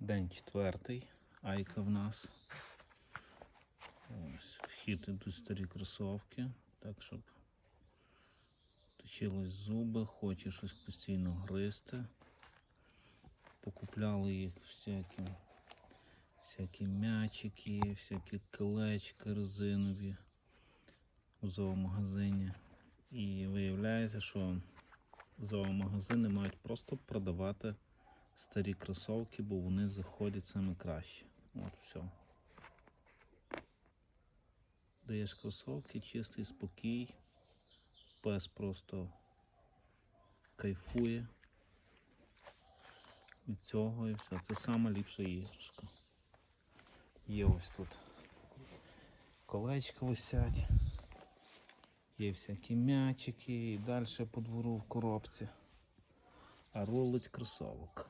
День четвертий. Айка в нас. Ось, вхід ідуть старі кросовки, так щоб точились зуби, хоче щось постійно гризти. Покупляли їх всякі, всякі м'ячики, всякі килечки резинові у зоомагазині. І виявляється, що зоомагазини мають просто продавати старі кросовки, бо вони заходять саме краще. От все. Даєш кросовки, чистий спокій. Пес просто кайфує від цього і все. Це сама ліпша іграшка. Є ось тут колечка висять. Є всякі м'ячики і далі по двору в коробці. А рулить кросовок.